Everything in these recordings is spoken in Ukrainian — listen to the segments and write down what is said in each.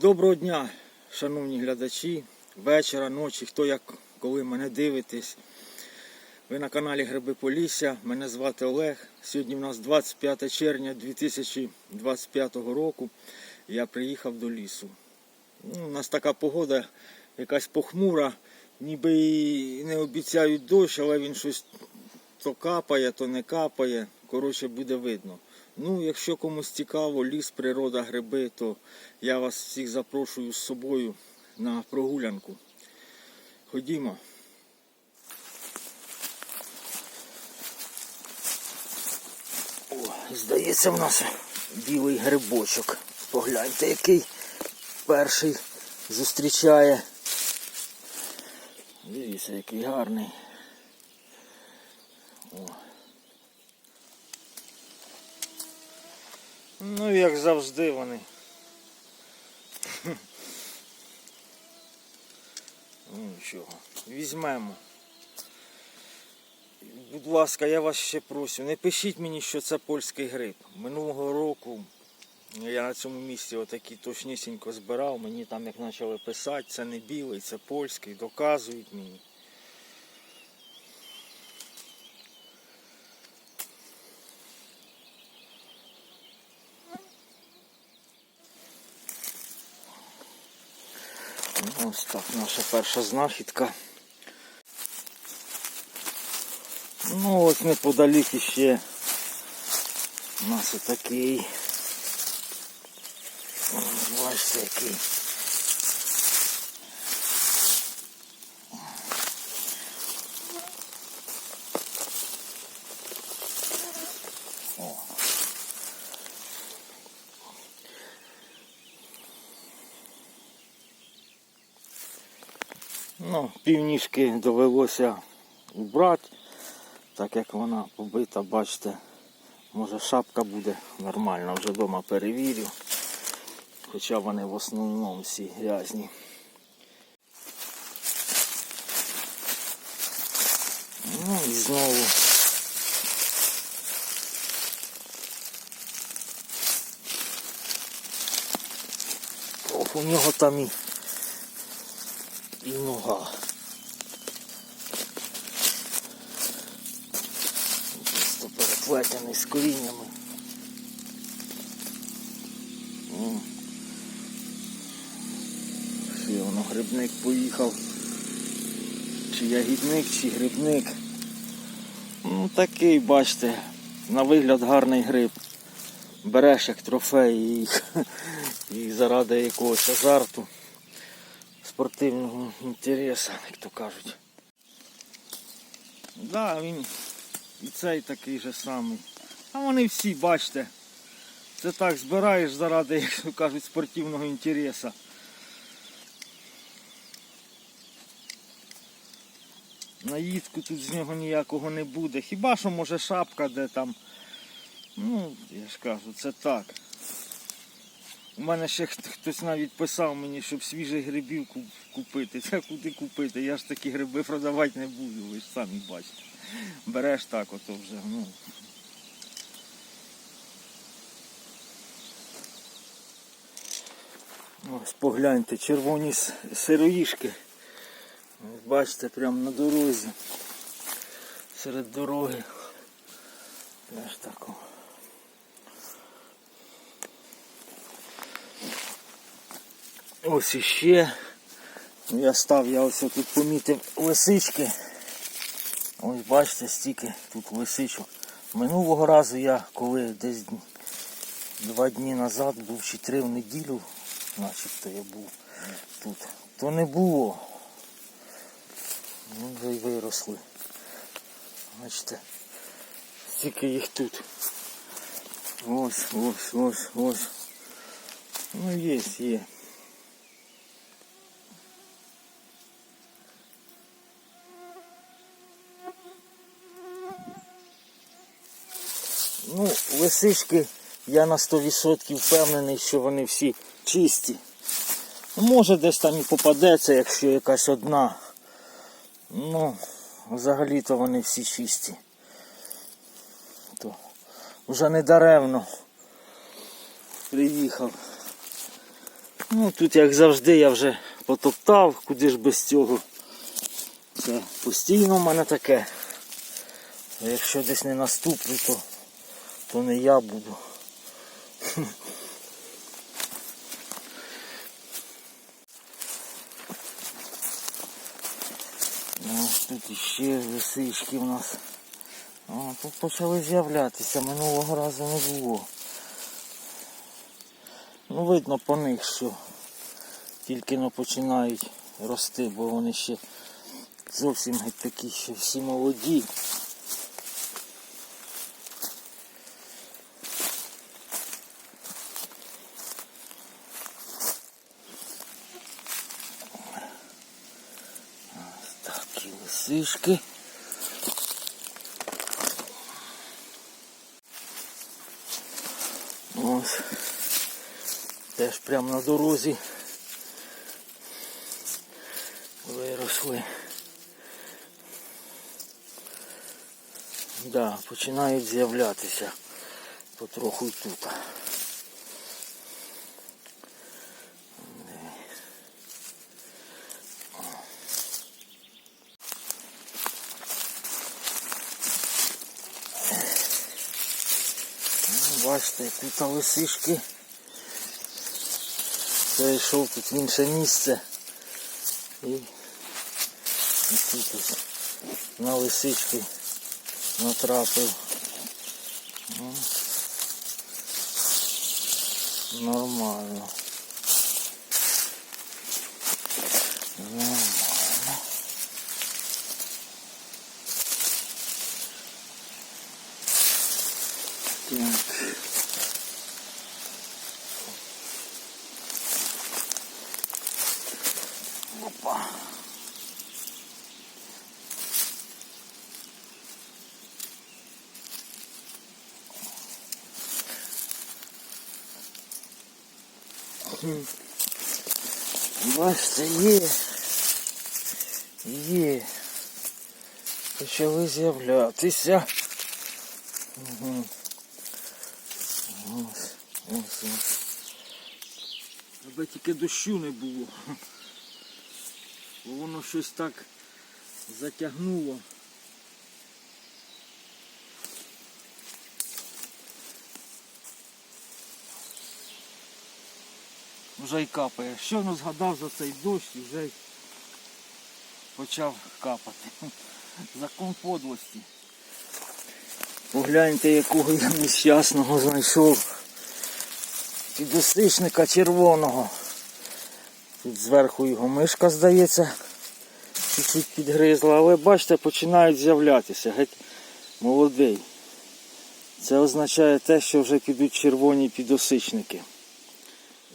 Доброго дня, шановні глядачі, вечора, ночі, хто як коли мене дивитесь. Ви на каналі Гриби Полісся. Мене звати Олег. Сьогодні у нас 25 червня 2025 року. Я приїхав до лісу. Ну, у нас така погода, якась похмура, ніби і не обіцяють дощ, але він щось то капає, то не капає. Коротше, буде видно. Ну, якщо комусь цікаво, ліс, природа, гриби, то я вас всіх запрошую з собою на прогулянку. Ходімо. О, здається, в нас білий грибочок. Погляньте, який перший зустрічає. Дивіться, який гарний. О. Ну, як завжди вони. Ну нічого, візьмемо. Будь ласка, я вас ще прошу, не пишіть мені, що це польський гриб. Минулого року я на цьому місці отакі точнісінько збирав, мені там як почали писати, це не білий, це польський, доказують мені. Ну, Ось так, наша перша знахідка. Ну ось неподалік іще у нас отакий. Бачите який. О. Ну, півніжки довелося убрати, так як вона побита, бачите, може шапка буде нормальна, вже вдома перевірю. Хоча вони в основному всі грязні. Ну і знову. У нього там і і нога. Просто з коріннями. Ще воно грибник поїхав. Чи ягідник, чи грибник. Ну такий, бачите, на вигляд гарний гриб. Береш як трофей і, і заради якогось азарту спортивного інтересу, як то кажуть. Да, він і цей такий же самий. А вони всі, бачите, це так збираєш заради, як кажуть, спортивного інтересу. Наїдку тут з нього ніякого не буде. Хіба що може шапка де там. Ну, я ж кажу, це так. У мене ще хтось навіть писав мені, щоб свіжих грибів купити. Це куди купити? Я ж такі гриби продавати не буду, ви ж самі бачите. Береш так ото вже. ну. Ось погляньте, червоні сироїшки. Бачите, прямо на дорозі. Серед дороги. Теж тако. Ось іще. Ну, Я став, я ось тут помітив лисички. Ось бачите, стільки тут лисичок. Минулого разу я, коли десь два дні назад був чи три в неділю, начебто я був тут, то не було. Ну, вже й виросли. Бачите, стільки їх тут. Ось, ось, ось, ось. Ну є, є. Ну, лисички, я на 100% впевнений, що вони всі чисті. Ну, Може десь там і попадеться, якщо якась одна. Ну, взагалі-то вони всі чисті. То вже не даремно приїхав. Ну, тут, як завжди, я вже потоптав, куди ж без цього. Це постійно в мене таке. Якщо десь не наступлю, то, то не я буду. Ну, тут іще лисички в нас. О, тут почали з'являтися, минулого разу не було. Ну, видно по них, що тільки но починають рости, бо вони ще зовсім такі, ще всі молоді. Ось такі. Ось. Теж прямо на дорозі виросли. Да, починають з'являтися потроху й тут. Бачите, тут лисишки. Перейшов тут в інше місце і, і тут ось на лисички натрапив. Ну, Нормально. Нормально. Бачите, є. Є. Почали з'являтися. Угу. Ось, ось, ось. Аби тільки дощу не було. Бо воно щось так затягнуло. Вже й капає. Що Щойно згадав за цей дощ і вже й почав капати. Закон подлості. Погляньте, якого я нещасного знайшов. Підосичника червоного. Тут зверху його мишка, здається, чуть-чуть підгризла, але бачите, починають з'являтися. Геть молодий. Це означає те, що вже підуть червоні підосичники.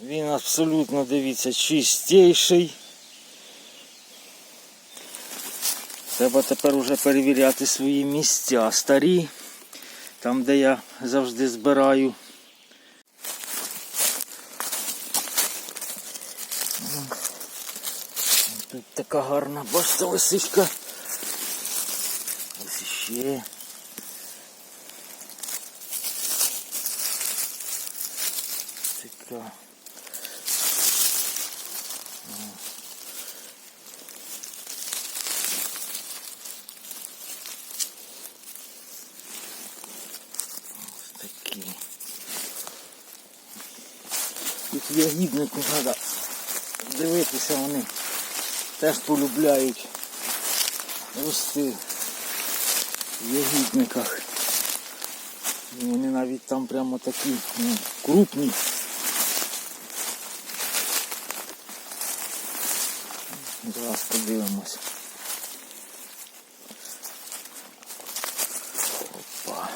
Він абсолютно, дивіться, чистіший. Треба тепер уже перевіряти свої місця старі, там де я завжди збираю. Тут така гарна, бачите, лисичка. Ось іще. Така. Ось такі. Тут ягіднику треба дивитися, вони теж полюбляють рости в ягідниках. Вони навіть там прямо такі ну, крупні. Зараз подивимось. Опа.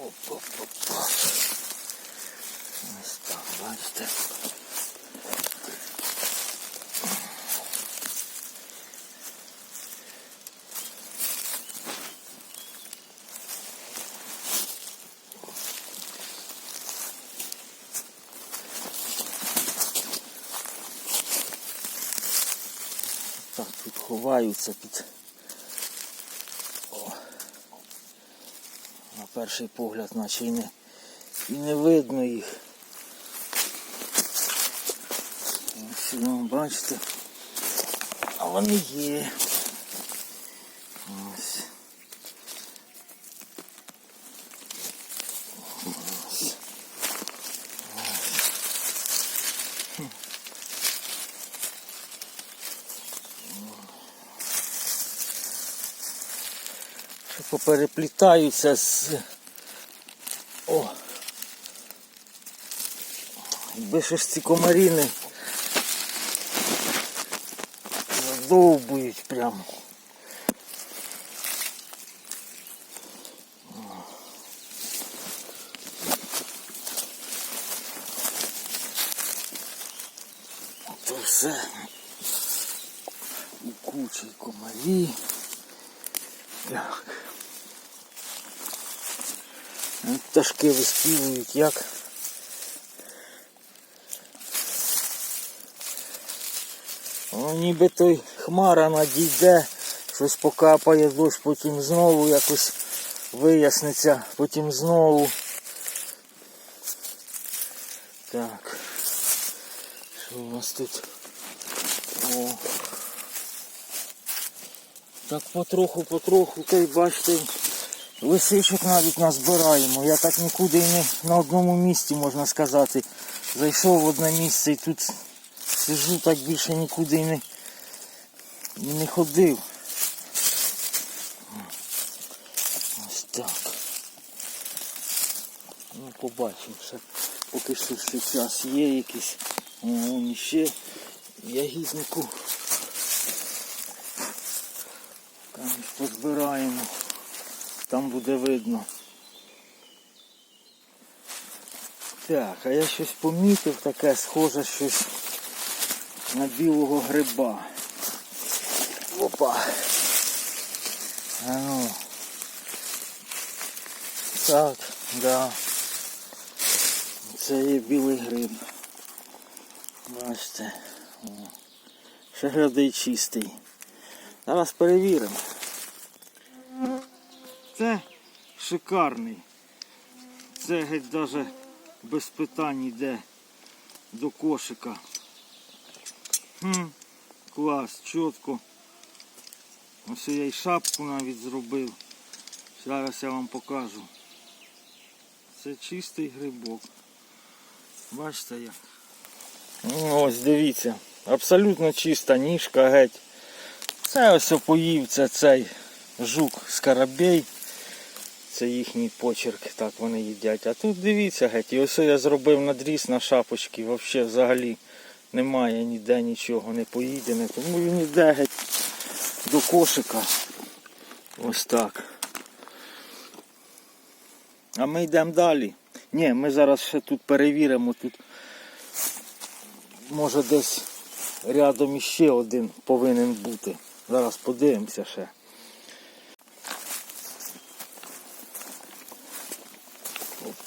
Опа-опа-опа. Ось так, бачите. Так, тут ховаються під. О. На перший погляд, наче й не, І не видно їх. Ось, ну, бачите. А вони є. Попереплітаються з. О! Якби ж ці комаріни задовбують прямо. То все у кучі комарі. Так. От Пташки виспівують як. О, ніби той хмара надійде, щось покапає дощ, потім знову якось виясниться, потім знову. Так. Що у нас тут? О. Так потроху, потроху, та й бачите, лисичок навіть назбираємо. Я так нікуди і не на одному місці, можна сказати. Зайшов в одне місце і тут сижу, так більше нікуди і не, не ходив. Ось так. Ну, побачимо ще. Поки що ще час є якийсь. Вон іще ягіднику. Там позбираємо. Там буде видно. Так, а я щось помітив таке схоже щось на білого гриба. Опа. А ну. Так, да. Це є білий гриб. Бачите. Ще глядий чистий. Зараз перевіримо. Це шикарний. Це геть навіть без питань йде до кошика. Хм, клас, чітко. Ось я й шапку навіть зробив. Зараз я вам покажу. Це чистий грибок. Бачите як? Ну, ось дивіться. Абсолютно чиста ніжка геть. Це ось поїв, це цей жук скарабей. Це їхній почерк, так вони їдять. А тут дивіться геть, і ось я зробив надріз на шапочки, взагалі взагалі немає ніде нічого, не поїдене, тому він йде геть до кошика. Ось так. А ми йдемо далі. Ні, ми зараз ще тут перевіримо. Тут може десь рядом іще один повинен бути. Зараз подивимося ще.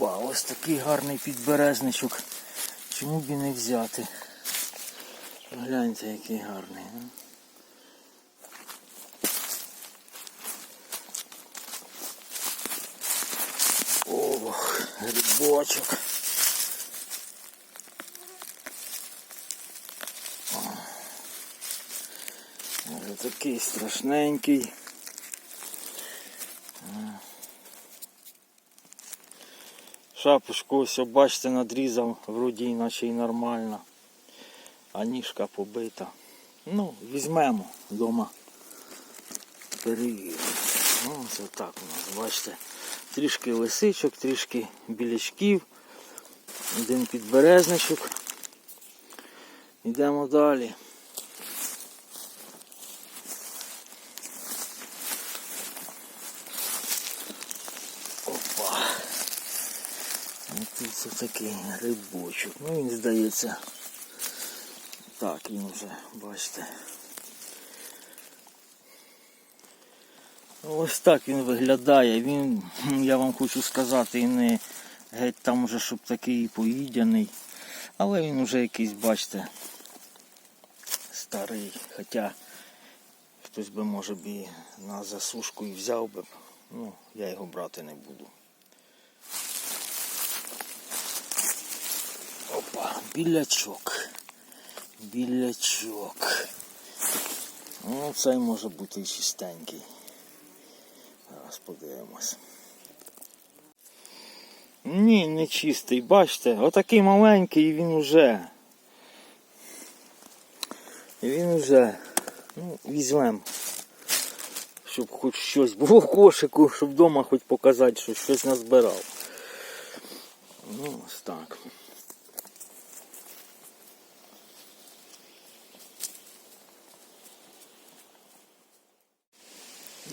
Опа, ось такий гарний підберезничок. Чому б і не взяти? Гляньте, який гарний. ну. Ох, грибочок. Ось такий страшненький. Шапочку ось бачите надрізав, вроді іначе і нормально. А ніжка побита. Ну, візьмемо вдома. Перевіримо. Ну, ось так у нас, бачите. Трішки лисичок, трішки білячків, один підберезничок. Йдемо далі. Опа. Ось тут це такий грибочок. Ну він здається. Так, він вже, бачите. Ось так він виглядає. Він, я вам хочу сказати, і не геть там вже, щоб такий поїдяний. Але він вже якийсь, бачите, старий. Хоча хтось би може б і на засушку і взяв би. Ну, я його брати не буду. Опа, білячок. Білячок. Ну, цей може бути чистенький. Зараз подивимось. Ні, не чистий, бачите, отакий маленький і він уже. І він уже. Ну, візьмем. Щоб хоч щось було в кошику, щоб вдома хоч показати, що щось назбирав. Ну, ось так.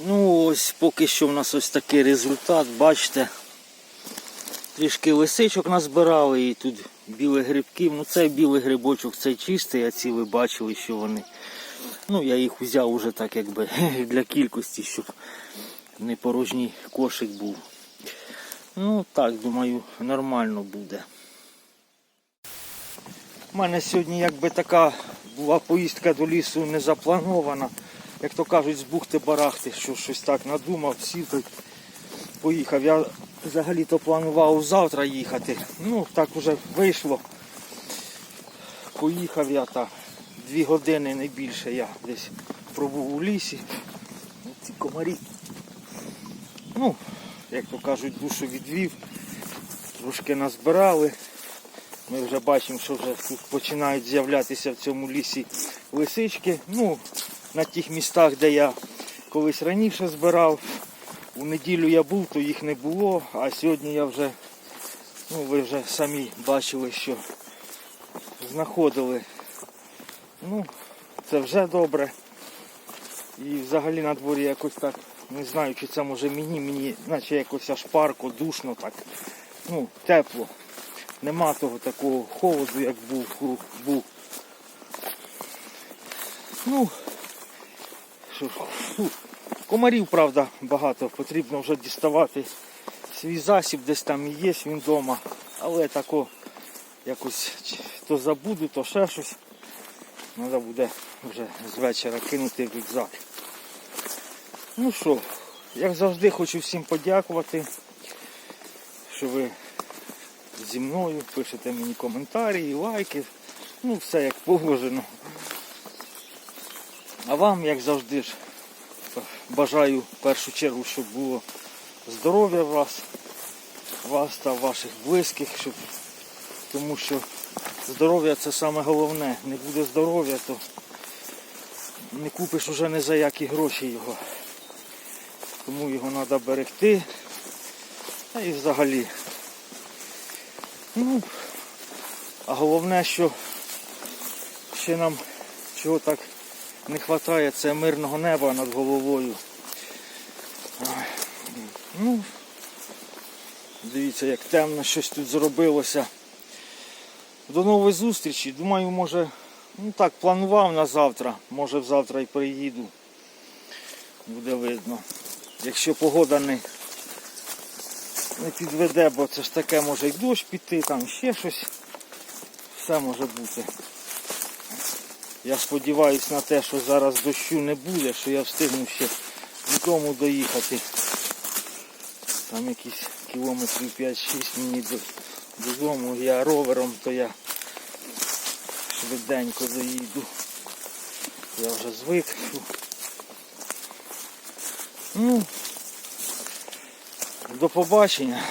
Ну ось поки що в нас ось такий результат, бачите. Трішки лисичок назбирали і тут білих грибків. Ну цей білий грибочок цей чистий, а ці ви бачили, що вони. Ну я їх взяв уже так якби для кількості, щоб не порожній кошик був. Ну так, думаю, нормально буде. У мене сьогодні якби така була поїздка до лісу не запланована. Як то кажуть, з бухти-барахти, що щось так надумав, сів та поїхав. Я взагалі-то планував завтра їхати. Ну, так уже вийшло. Поїхав я так. Дві години не більше я десь пробув у лісі. Ці комарі. Ну, як то кажуть, душу відвів. Трошки назбирали. Ми вже бачимо, що вже тут починають з'являтися в цьому лісі лисички. Ну, на тих містах, де я колись раніше збирав. У неділю я був, то їх не було, а сьогодні я вже, ну ви вже самі бачили, що знаходили. Ну, це вже добре. І взагалі на дворі якось так, не знаю, чи це може мені, мені наче якось аж парко, душно так. Ну, тепло. Нема того такого холоду, як був. був. Ну. Комарів, правда, багато. Потрібно вже діставати свій засіб, десь там і є він вдома. Але тако якось то забуду, то ще щось. Треба буде вже з вечора кинути в рюкзак. Ну що, як завжди хочу всім подякувати, що ви зі мною пишете мені коментарі, лайки. Ну все як положено. А вам, як завжди, ж, бажаю в першу чергу, щоб було здоров'я вас, вас та ваших близьких, щоб, тому що здоров'я це саме головне. Не буде здоров'я, то не купиш уже не за які гроші його. Тому його треба берегти. Та і взагалі. Ну, а головне, що ще нам чого так не вистачає, це мирного неба над головою. Ну, дивіться, як темно щось тут зробилося. До нової зустрічі. Думаю, може, ну так, планував на завтра, може завтра і приїду. Буде видно. Якщо погода не, не підведе, бо це ж таке може й дощ піти, там ще щось. Все може бути. Я сподіваюся на те, що зараз дощу не буде, що я встигну ще додому доїхати. Там якісь кілометрів 5-6 мені додому. Я ровером, то я швиденько доїду. Я вже звик. Ну, до побачення.